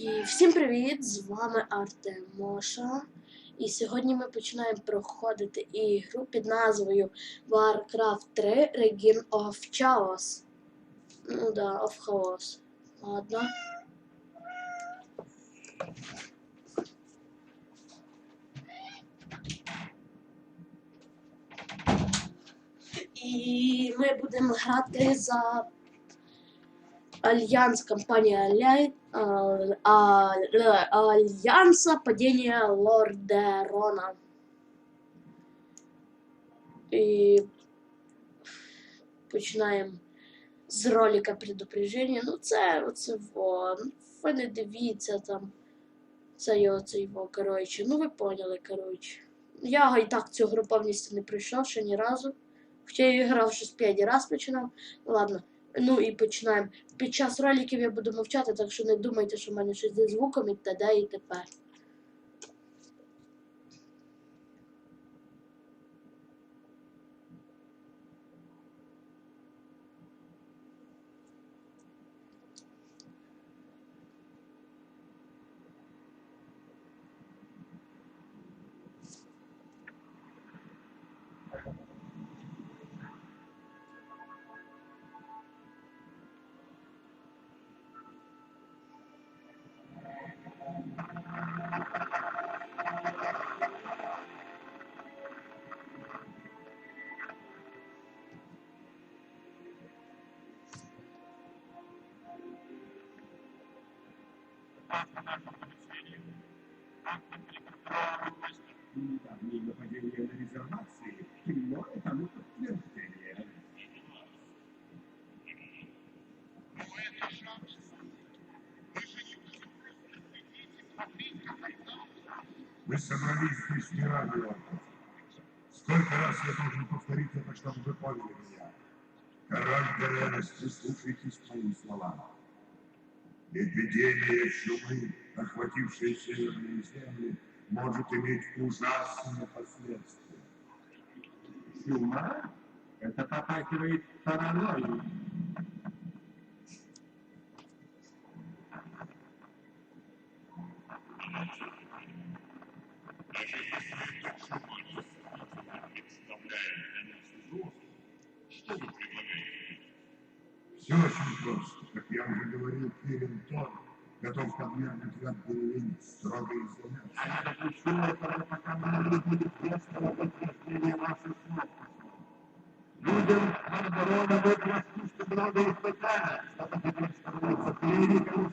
І всім привіт! З вами Артемоша. І сьогодні ми починаємо проходити ігру під назвою Warcraft 3 Regin of Chaos. Ну да, of Chaos. Ладно. І ми будемо грати за Альянс, компания Аля... а, а, э, Альянса падения Лордерона. І починаємо з ролика предупреждення. Ну, це оце во. Ну, Ви не дивіться там. Це його це його, коротше. Ну ви поняли, коротше. Я і так цю гру повністю не пройшов ще ні разу. Хоча я грав щось 5 раз починав. Ну ладно. Ну і починаємо. Під час роликів я буду мовчати, так що не думайте, що в мене щось зі звуком і т.д. і тепер. Собрались здесь не ради вас. Сколько раз я должен повторить это, чтобы вы поняли меня? Король Теренес, прислушайтесь к моим словам. Эпидемия чумы, охватившая северные земли, может иметь ужасные последствия. Чума? Это попахивает паранойей. Все очень просто. Как я уже говорил, Кирин Тор готов подвергнуть ряд деревень строгой изоляции. А я допущу этого, пока мы не видели пресного подтверждения ваших слов. Людям Маргарона вы простите много испытаний, чтобы теперь становиться клириком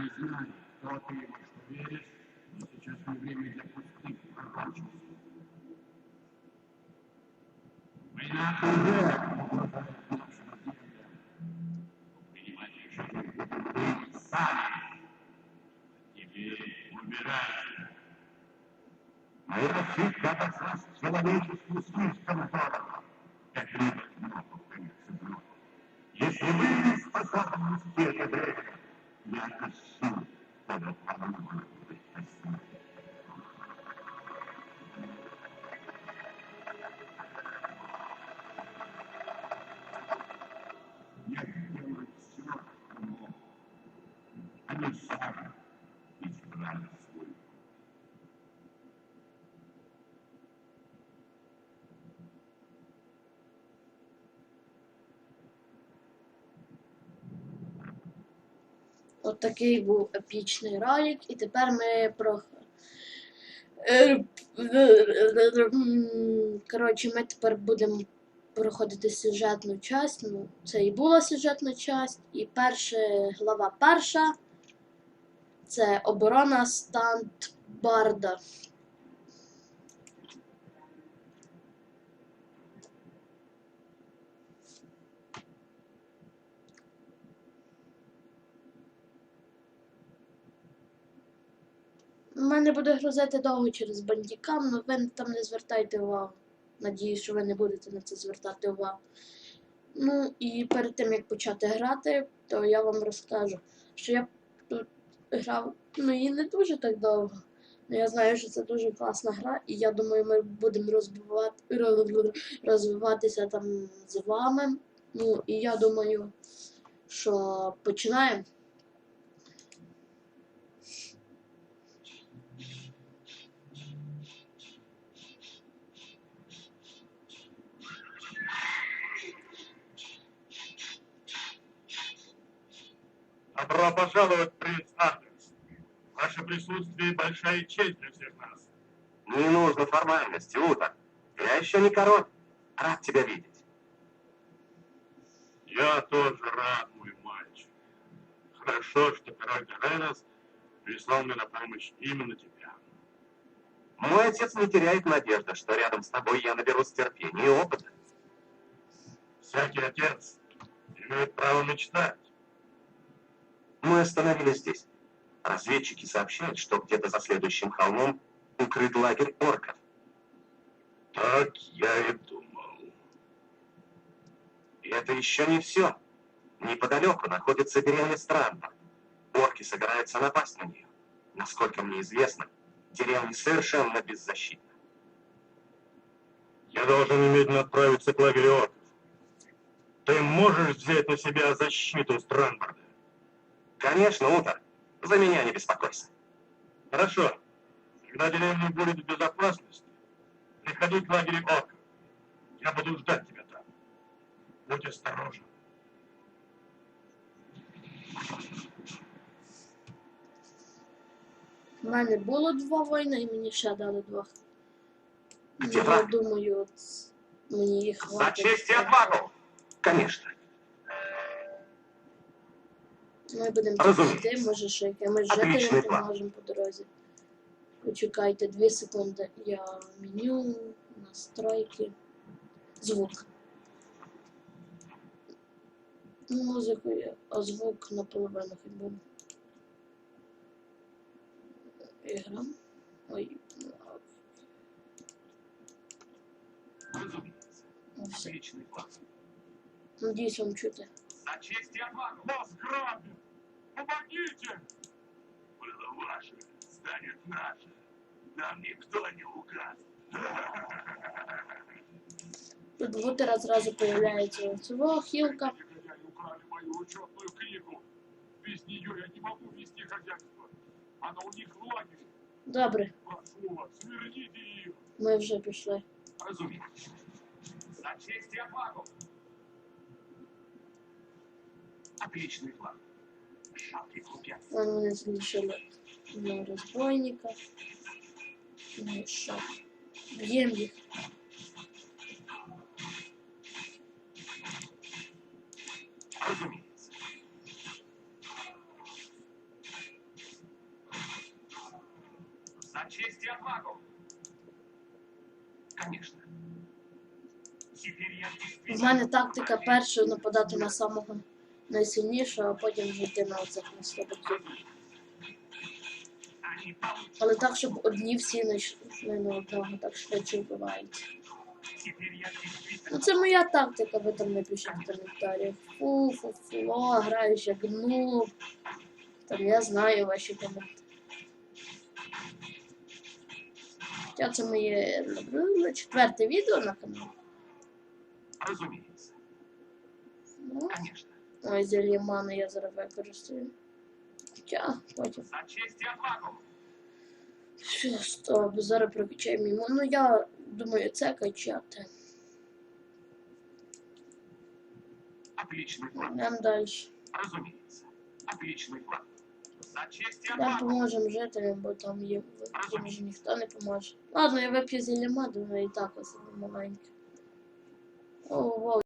не знаю, кто ты и во что веришь, но сейчас не время для пустых пророчеств. Война уже угрожает нашим землям. Что вы сами Моя ошибка обошлась человечеству слишком дорого. Как рыба много хранится в роте. Если вы не способны нести это бремя, я ищу, чтобы помогу От такий був епічний ролик, і тепер ми про. Е, Коротше, ми тепер будемо проходити сюжетну часть. Ну, це і була сюжетна часть. І перша глава перша це оборона Стандбарда. Мене буде грузити довго через бандікам, але ви там не звертайте увагу. Надіюсь, що ви не будете на це звертати увагу. Ну і перед тим як почати грати, то я вам розкажу, що я тут грав ну і не дуже так довго. Ну, я знаю, що це дуже класна гра, і я думаю, ми будемо розвиватися там з вами. Ну і я думаю, що починаємо. Добро пожаловать, принц Андерс. Ваше присутствие большая честь для всех нас. Не нужно формальности, Ута. Я еще не король. Рад тебя видеть. Я тоже рад, мой мальчик. Хорошо, что король Гаренос прислал мне на помощь именно тебя. Мой отец не теряет надежды, что рядом с тобой я наберусь терпения и опыта. Всякий отец имеет право мечтать. Мы остановились здесь. Разведчики сообщают, что где-то за следующим холмом укрыт лагерь орков. Так я и думал. И это еще не все. Неподалеку находится деревня Странда. Орки собираются напасть на нее. Насколько мне известно, деревня совершенно беззащитна. Я должен немедленно отправиться к лагерю орков. Ты можешь взять на себя защиту Странборда? Конечно, Утор. За меня не беспокойся. Хорошо. Когда деревня будет в безопасности, приходи к лагерю орков. Я буду ждать тебя там. Будь осторожен. У мене було два воїна і мені ще дали два. Ну, Где я враг? думаю, от мені їх За хватить. честь и отвагу! Конечно. Ми будемо йти, може ще якимось жителям поможемо по дорозі. Почекайте дві секунди. Я меню, настройки, звук. Музику а звук наполовину хай буде. Ігра. Ой. Ну. Надіюсь, вам чути. За честь и отвагу! Нас грабят! Помогите! Было ваше, станет наше. Нам никто не указ. Тут бутера зразу появляється цього хілка. Негодяи украли мою учетную книгу. Без нее я не могу вести хозяйство. Она у них в лагере. Добре, Прошу вас, верните ее. ми вже пішли. Разумеется. За честь и отвагу! Отличный план. Жалкий глупец. Вон вони залишили на розбойника. Ну їх. Разумеется. За честь и отвагу! Конечно. Теперь я У мене тактика перша нападати на самого найсильнішого, а потім вже йти на оцих на слабаків. Але так, щоб одні всі не на одного, так швидше вбиваються. Теперь. Ну це моя тактика, ви там не пишіть в коментарях. Фу, фу, фу, о, граєш як гнуб. Там я знаю ваші коментарі. Хоча це моє ну, четверте відео на каналі. Разумеется. Ну, Конечно. Зельє мани я зараз використаю. Хоча, потім. Що, стоп, зараз прокачаємо йому. Ну я думаю, це качати. Отличный план. Йдемо далі. Разумеется. Отличный план. За честь Там отвагу! жителям, бо там є їм вже ніхто не поможе. Ладно, я вип'ю зілля маду, і так ось маленьке. Ого,